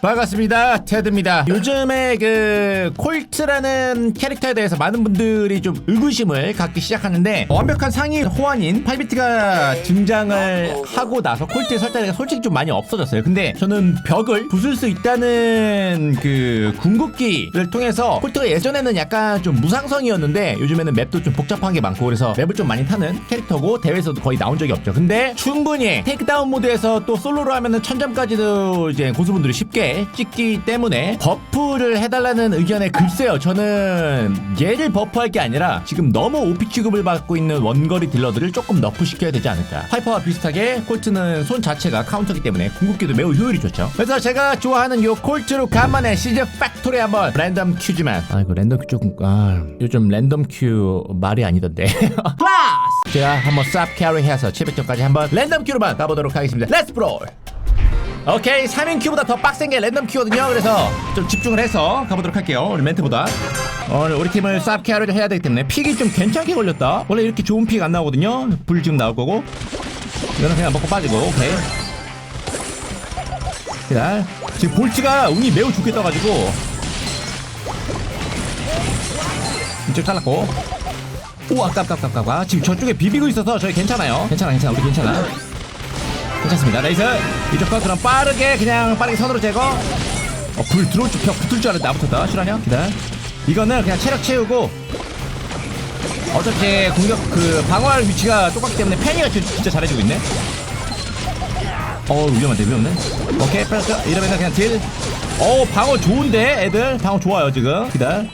반갑습니다. 테드입니다. 요즘에 그 콜트라는 캐릭터에 대해서 많은 분들이 좀 의구심을 갖기 시작하는데 완벽한 상위 호환인 8비트가 등장을 하고 나서 콜트의 설자리가 솔직히 좀 많이 없어졌어요. 근데 저는 벽을 부술 수 있다는 그 궁극기를 통해서 콜트가 예전에는 약간 좀 무상성이었는데 요즘에는 맵도 좀 복잡한 게 많고 그래서 맵을 좀 많이 타는 캐릭터고 대회에서도 거의 나온 적이 없죠. 근데 충분히 테이크다운 모드에서 또 솔로로 하면은 천점까지도 이제 고수분들이 쉽게 찍기 때문에 버프를 해달라는 의견에 글쎄요 저는 얘를 버프할 게 아니라 지금 너무 OP 취급을 받고 있는 원거리 딜러들을 조금 너프 시켜야 되지 않을까. 파이퍼와 비슷하게 콜트는 손 자체가 카운터기 때문에 궁극기도 매우 효율이 좋죠. 그래서 제가 좋아하는 요 콜트로 간만에 시즌 팩토리 한번 랜덤 큐지만. 아 이거 랜덤 큐 조금 아 요즘 랜덤 큐 말이 아니던데. 플러스! 제가 한번 쌉 캐리 해서 700점까지 한번 랜덤 큐로만 가보도록 하겠습니다. 렛츠 브롤 오케이 3인 큐보다 더 빡센 게 랜덤 큐거든요. 그래서 좀 집중을 해서 가보도록 할게요. 우리 멘트보다. 오늘 우리 팀을 쌉 케어를 해야 되기 때문에 픽이 좀 괜찮게 걸렸다. 원래 이렇게 좋은 픽 안 나오거든요. 불 지금 나올 거고. 이거는 그냥 먹고 빠지고 오케이. 기다려 지금 볼트가 운이 매우 좋게 떠가지고. 이쪽 잘랐고. 오 아깝 아깝 아깝 아깝. 지금 저쪽에 비비고 있어서 저희 괜찮아요. 괜찮아 괜찮아. 우리 괜찮아 괜찮습니다. 레이스 이쪽 거 그럼 빠르게 그냥 빠르게 선으로 제거 어, 불 들어올 줄 벽 붙을 줄 알았는데 안 붙었다. 실화냐? 기다려 이거는 그냥 체력 채우고. 어차피 공격 그 방어할 위치가 똑같기 때문에 팬이가 지- 진짜 잘해주고 있네. 어 위험한데 위험해 오케이 플러스. 이러면은 그냥 딜어 방어 좋은데 애들? 방어 좋아요 지금. 기다려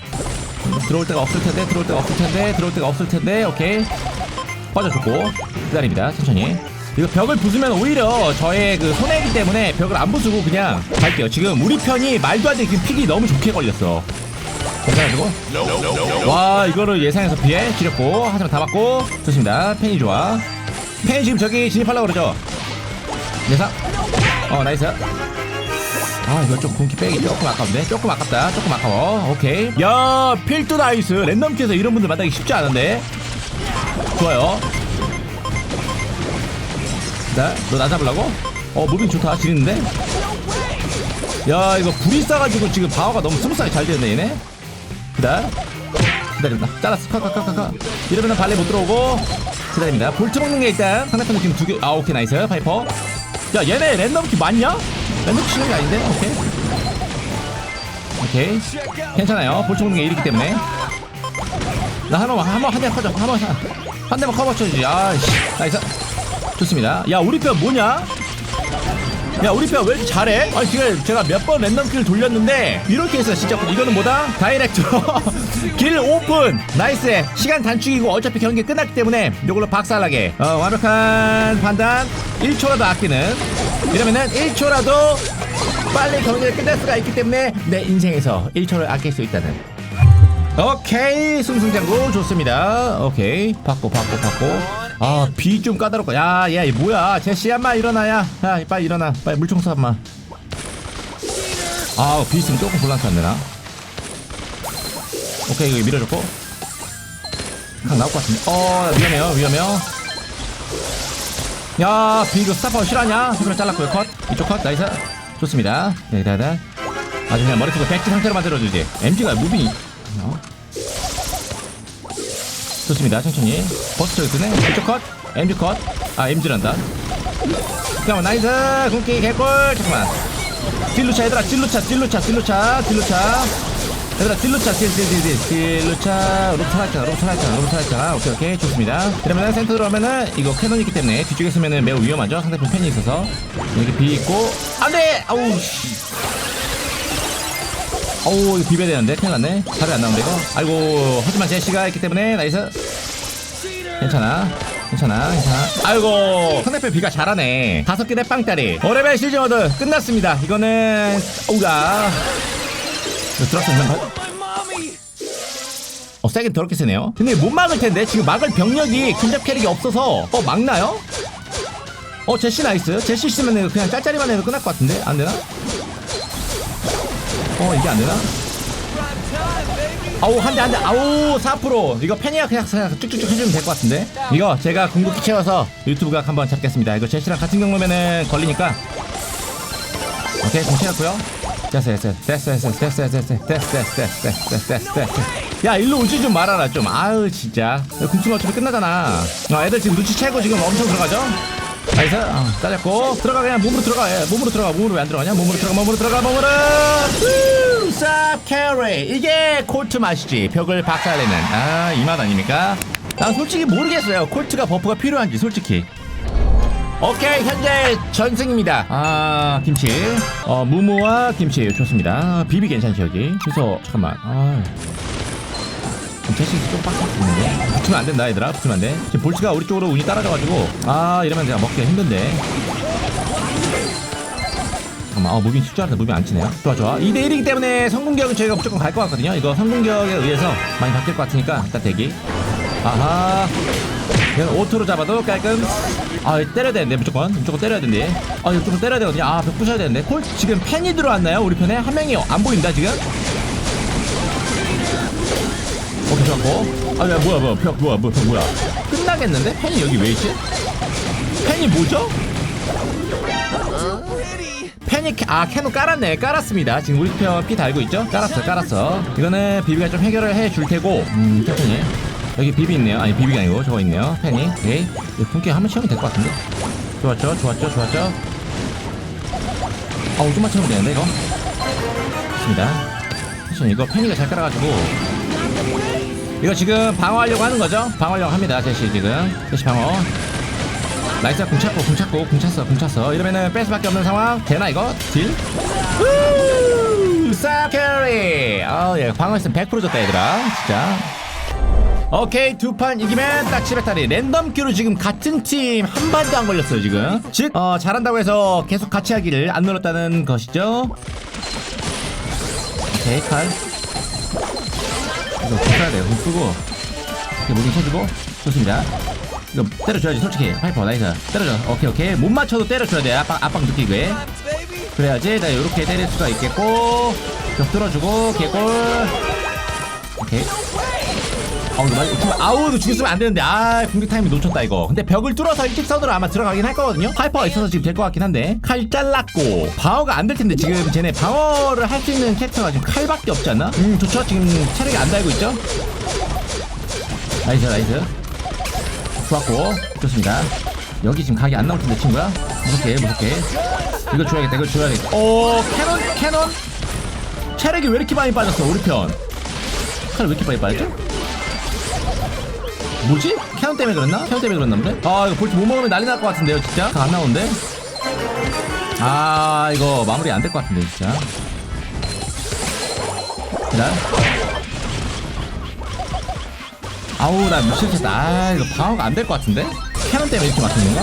들어올 데가 없을 텐데 들어올 데가 없을 텐데 들어올 데가 없을 텐데 오케이. 빠져줬고. 기다립니다 천천히 이거 벽을 부수면 오히려 저의 그 손해이기 때문에 벽을 안 부수고 그냥 갈게요. 지금 우리 편이 말도 안 되게 지금 픽이 너무 좋게 걸렸어. 괜찮아지고? 와 이거를 예상해서 피해 지렸고 하지만 다 맞고. 좋습니다. 펜이 좋아. 펜이 지금 저기 진입하려고 그러죠? 예상? 어 나이스. 아 이거 좀 공기 빼기 조금 아까운데 조금 아깝다. 조금 아까워. 오케이. 야 필드 나이스. 랜덤 키에서 이런 분들 만나기 쉽지 않은데? 좋아요 나 너 나 잡으려고? 어 무빙 좋다. 지리는데? 야 이거 불이 싸가지고 지금 방어가 너무 스무스하게 잘 되네 얘네. 기다려. 기다립니다. 잘랐어. 카카카카카. 이러면은 발레 못 들어오고. 기다립니다. 볼트 먹는 게 일단 상대편은 지금 두개 아 오케이 나이스. 파이퍼. 야 얘네 랜덤키 맞냐? 랜덤키 치는 게 아닌데? 오케이. 오케이. 괜찮아요. 볼트 먹는 게 일이기 때문에. 나 한번 한번 한 대만 커져. 한번 한, 한 대만 커버 쳐주지. 아씨. 나이스 좋습니다. 야 우리 편 뭐냐? 야 우리 편 왜 잘해? 아니 지금 제가 몇 번 랜덤킬을 돌렸는데 이렇게 해서 진짜 이거는 뭐다? 다이렉트 길 오픈. 나이스. 시간 단축이고 어차피 경기 끝났기 때문에 이걸로 박살나게. 어, 완벽한 판단. 1초라도 아끼는. 이러면은 1초라도 빨리 경기를 끝낼 수가 있기 때문에 내 인생에서 1초를 아낄 수 있다는 오케이 승승장구. 좋습니다. 오케이 받고 받고 받고. 아 비 좀 까다롭고. 야야 뭐야? 제시 한마 일어나야. 야 빨리 일어나. 빨리 물총수 한마. 아비 있으면 조금 곤란치 않나. 오케이 이거 밀어줬고. 강 나올 것 같은데. 어 위험해요 위험해요. 야 비 이거 스타파워 실화냐? 하지만 잘랐고요. 컷. 이쪽 컷. 나이스. 좋습니다. 네 다다 아주 그냥 머릿속을 백지 상태로 만들어주지 MG가 무빙이 어? 좋습니다 천천히. 버스 저기 뜨네. 이쪽 컷 MG 컷 아 MG란다. 잠깐만 나이스! 공기 개꿀! 잠깐만. 딜루차 얘들아 딜루차 딜루차 딜루차 딜루차. 얘들아 딜루차 딜 딜 딜 딜. 딜루차 로브 살았잖아 로브 살았잖아 로브 살았잖아 오케이 오케이. 좋습니다. 이러면은 센터 들어오면은 이거 캐논 있기 때문에 뒤쪽에 있으면은 매우 위험하죠? 상대편 팬이 있어서. 비 있고. 안 돼! 아우 씨 어우 이거 비벼야 되는데? 큰일 났네. 살이 안 나온다 이거? 아이고 하지만 제시가 있기 때문에 나이스. 괜찮아. 괜찮아 괜찮아. 아이고 상대편 비가 잘하네. 다섯 개 내빵따리. 어레벨 실즈 모드 끝났습니다. 이거는 오우야. 이거 거? 어 세긴 더럽게 세네요. 근데 못 막을 텐데 지금 막을 병력이 근접 캐릭이 없어서. 어 막나요? 어 제시 나이스. 제시 있으면 그냥 짤짤이만 해도 끝날 것 같은데? 안 되나? 어 이게 안 되나? 아우 한 대 한 대 아우 4% 이거 팬이야 그냥, 그냥 쭉쭉쭉 해주면 될 것 같은데 이거 제가 궁극기 채워서 유튜브 각 한번 잡겠습니다 이거 제시랑 같은 경우면은 걸리니까 오케이 공 채웠고요 됐어 됐어 됐어 됐어 됐어 됐어 됐어 됐어 됐어 됐어 됐어 됐어 됐어 야 일로 오지 좀 말아라 좀 아유 진짜 궁수가 어차피 끝나잖아 어, 애들 지금 눈치채고 지금 엄청 들어가죠 나이스. 어, 따졌고. 들어가 그냥 몸으로 들어가. 예, 몸으로 들어가. 몸으로 왜 안 들어가냐? 몸으로 들어가 몸으로 들어가 몸으로. 후, 쌉 캐리 이게 콜트 맛이지. 벽을 박살내는. 아이 맛 아닙니까? 난 솔직히 모르겠어요. 콜트가 버프가 필요한지 솔직히. 오케이 현재 전승입니다. 아 김치. 어 무무와 김치. 좋습니다. 아, 비비 괜찮지 여기? 그래서 잠깐만. 아 제식이 좀 빡빡했는데? 붙으면 안 된다 얘들아. 붙으면 안돼. 지금 볼트가 우리 쪽으로 운이 따라져가지고. 아 이러면 내가 먹기가 힘든데. 잠깐만 어 무빙 칠줄 알았는데 무빙 안 치네요. 좋아 좋아. 2대1이기 때문에 성공격은 저희가 무조건 갈 것 같거든요. 이거 성공격에 의해서 많이 바뀔 것 같으니까 일단 대기. 아하. 이건 오토로 잡아도 깔끔. 아 때려야 되는데 무조건. 무조건 때려야 되는데. 아 무조건 때려야 되거든요. 아벽 부셔야 되는데. 콜? 지금 팬이 들어왔나요? 우리 편에? 한 명이 안 보인다 지금 오케이 좋았고 아야 뭐야 뭐야 벽 뭐야 뭐야 벽 뭐야? 끝나겠는데? 팬이 여기 왜 있지? 팬이 뭐죠? 캐- 아 캐논 깔았네. 깔았습니다. 지금 우리 편 피 달고 있죠? 깔았어 깔았어. 이거는 비비가 좀 해결을 해 줄 테고. 음 캐논이 여기 비비 있네요. 아니 비비가 아니고 저거 있네요. 팬이. 오케이. 분께 한번 채우면 될 것 같은데? 좋았죠 좋았죠 좋았죠. 아우 좀만 채우면 되는데 이거? 좋습니다. 사실 이거 팬이가 잘 깔아가지고 이거 지금 방어하려고 하는 거죠? 방어하려고 합니다 제시 지금. 제시 방어. 나이스 궁 찾고 궁 찾고 궁 찼어 궁 찼어. 이러면은 뺄 수밖에 없는 상황. 되나 이거? 딜? 쌉 캐리! 아예 방어했으면 100% 졌다 얘들아. 진짜. 오케이 두 판 이기면 딱 700달이 랜덤 큐로 지금 같은 팀한 반도 안 걸렸어요 지금. 즉 어, 잘한다고 해서 계속 같이 하기를 안 눌렀다는 것이죠. 오케이 칼 이거 궁 써야 돼요. 궁 쓰고. 이렇게 무빙 쳐주고. 좋습니다. 이거 때려줘야지 솔직히. 파이퍼 나이스. 때려줘. 오케이 오케이. 못 맞춰도 때려줘야 돼. 압박 압박 느끼게. 그래야지 나 요렇게 때릴 수가 있겠고. 벽 뚫어주고 개골 오케이 아우 이거 많이 아우 이거 죽였으면 안 되는데 아 공격 타이밍 놓쳤다 이거. 근데 벽을 뚫어서 일직선으로 아마 들어가긴 할 거거든요. 파이퍼가 있어서 지금 될 것 같긴 한데 칼 잘랐고 방어가 안 될 텐데 지금 쟤네 방어를 할 수 있는 캐릭터가 지금 칼밖에 없지 않나? 음 좋죠? 지금 체력이 안 달고 있죠? 나이스 나이스. 좋았고 좋습니다. 여기 지금 각이 안 나올 텐데 친구야? 무섭게 무섭게. 이거 줘야겠다 이거 줘야겠다. 오 캐논 캐논? 체력이 왜 이렇게 많이 빠졌어 우리 편칼 왜 이렇게 많이 빠졌죠? 뭐지? 캐논 때문에 그랬나? 캐논 때문에 그랬나 보네? 아 이거 볼트 못 먹으면 난리 날 것 같은데요 진짜? 각안 나오는데? 아 이거 마무리 안 될 것 같은데 진짜 기다려 아우 나 미쳤겠다 아 이거 방어가 안 될 것 같은데? 캐논 때문에 이렇게 막힌 건가?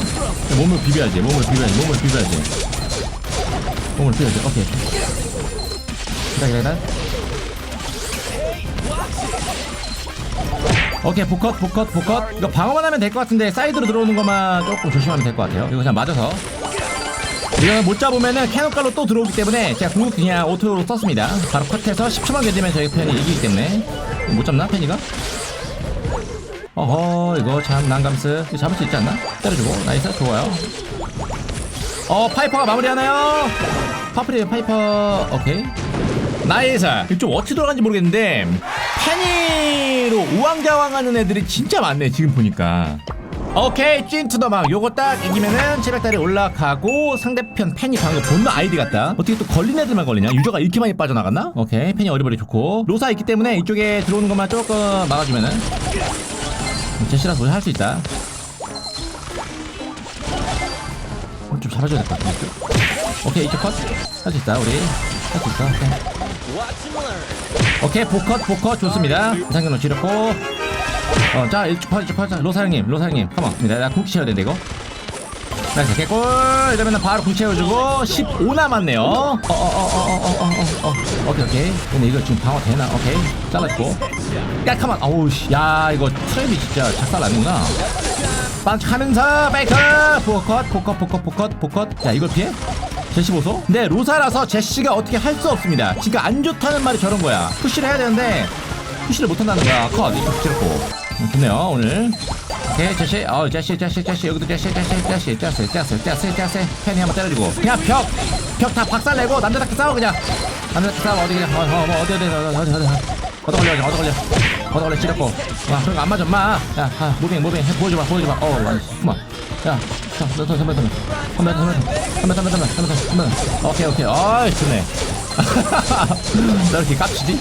몸을 비벼야지 몸을 비벼야지 몸을 비벼야지 몸을 비벼야지 오케이 기다려 기다 오케이 보컷 보컷 보컷. 이거 방어만 하면 될 것 같은데 사이드로 들어오는 것만 조금 조심하면 될 것 같아요. 이거 그냥 맞아서. 이거는 못 잡으면은 캐논깔로 또 들어오기 때문에 제가 궁극 그냥 오토로 썼습니다. 바로 컷해서 10초만 견디면 저희 편이 이기기 때문에. 못 잡나 팬이가? 어허 이거 참 난감스. 이거 잡을 수 있지 않나? 때려주고. 나이스 좋아요. 어 파이퍼가 마무리하나요? 파프리 파이퍼. 오케이 나이스 이거 좀 어떻게 돌아간지 모르겠는데 페니로 우왕좌왕하는 애들이 진짜 많네 지금 보니까. 오케이 찐투더막 요거 딱 이기면은 700달이 올라가고 상대편 팬이 방금 본너 아이디 같다. 어떻게 또 걸린 애들만 걸리냐? 유저가 이렇게 많이 빠져나갔나? 오케이 팬이 어리버리 좋고. 로사 있기 때문에 이쪽에 들어오는 것만 조금 막아주면은 제시라서 우리 할 수 있다. 어, 좀 잡아줘야 될 것 같은데 오케이 이쪽 컷. 할 수 있다 우리. 할 수 있어 오케이 오케이 보컷 보컷 좋습니다. 이상경로 지렸고. 어자 컷 이쪽 컷 로사장님 로사장님. 컴온. 나궁 채워야 되는데 이거. 나이스 개꿀 이러면은 바로 궁 채워주고 15 남았네요. 어어어어 어 어 어 오케이 오케이. 근데 이거 지금 방어 되나? 오케이. 잘라주고. 깔끔한 어우 씨 야 이거 트랩이 진짜 작살 나는구나. 빵 하면서 베이커 포컷 포컷 포컷 포컷 포컷. 야 이걸 피해? 제시 보소? 근데 로사라서 제시가 어떻게 할 수 없습니다. 지가 안 좋다는 말이 저런 거야. 푸시를 해야 되는데 푸시를 못한다는 거야. 컷. 이거 찌르고. 음, 좋네요 오늘. 오케이 제시. 어 제시 제시 제시. 여기도 제시 제시 제시. 제시 제시 제시 제시 팬이 한번 때려주고. 그냥 벽. 벽 다 박살내고 남자답게 싸워 그냥 하늘 싸움 어디 그냥 어, 어, 어, 어디 어디 어디 어디 어디 어디. 걸려 어디 걸려 어디 걸려 찌렸고. 와 그런 거안 맞아 마야 아, 무빙 무빙. 해 보여줘봐 보여줘봐. 어 엄마 야너너 선배 선배. 선배 선배 선배. 선배 선배 선배 선배 선배 오케이 오케이. 어이 좋네. 나 이렇게 깝치지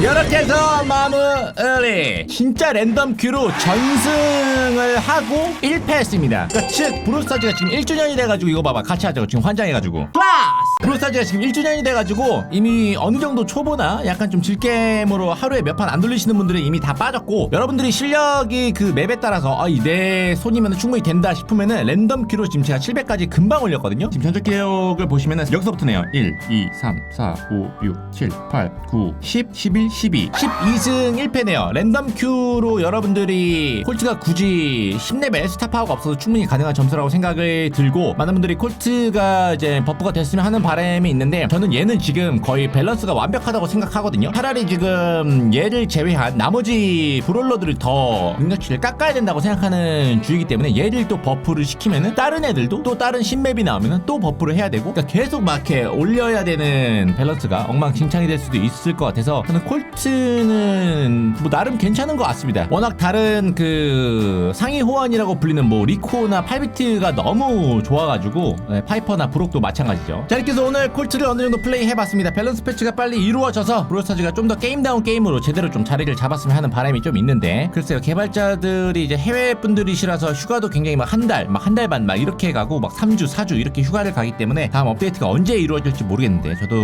이렇게 해서 마무리 진짜 랜덤 큐로 전승을 하고 1패했습니다. 그러니까 즉 브로스타즈가 지금 1주년이 돼가지고 이거 봐봐. 같이 하자고 지금 환장해가지고. 클라스 브로스타즈가 지금 1주년이 돼가지고 이미 어느 정도 초보나 약간 좀 질게임으로 하루에 몇 판 안 돌리시는 분들은 이미 다 빠졌고 여러분들이 실력이 그 맵에 따라서 아, 이내 손이면 충분히 된다 싶으면은 랜덤 큐로 지금 제가 700까지 금방 올렸거든요. 지금 전적 기록을 보시면은 여기서부터네요. 1 2 3 4 5 6 7 8 9 10 11 12 12승 1패네요. 랜덤 큐로 여러분들이 콜트가 굳이 10레벨 스타파워가 없어서 충분히 가능한 점수라고 생각을 들고 많은 분들이 콜트가 이제 버프가 됐으면 하는 바람이 있는데 저는 얘는 지금 거의 밸런스가 완벽하다고 생각하거든요. 차라리 지금 얘를 제외한 나머지 브롤러들을 더 능력치를 깎아야 된다고 생각하는 주의이기 때문에 얘를 또 버프를 시키면은 다른 애들도 또 다른 신맵이 나오면은 또 버프를 해야 되고 그러니까 계속 막 이렇게 올려야 되는 밸런스가 엉망진창이 될 수도 있을 것 같아서 저는 콜 트는 뭐 나름 괜찮은 것 같습니다. 워낙 다른 그 상위 호환이라고 불리는 뭐 리코나 팔비트가 너무 좋아가지고 네, 파이퍼나 브록도 마찬가지죠. 자 이렇게 해서 오늘 콜트를 어느 정도 플레이 해봤습니다. 밸런스 패치가 빨리 이루어져서 브로스타즈가 좀 더 게임다운 게임으로 제대로 좀 자리를 잡았으면 하는 바람이 좀 있는데 글쎄요 개발자들이 이제 해외 분들이시라서 휴가도 굉장히 막 한 달 막 한 달 반 막 이렇게 가고 막 3주 4주 이렇게 휴가를 가기 때문에 다음 업데이트가 언제 이루어질지 모르겠는데 저도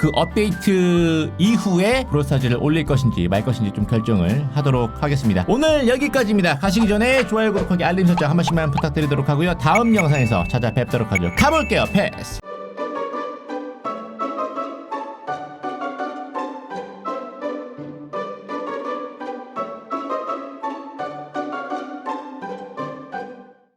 그 업데이트 이후에 브로 스타즈를 올릴 것인지 말 것인지 좀 결정을 하도록 하겠습니다. 오늘 여기까지입니다. 가시기 전에 좋아요 구독하기 알림 설정 한 번씩만 부탁드리도록 하고요. 다음 영상에서 찾아뵙도록 하죠. 가볼게요. 패스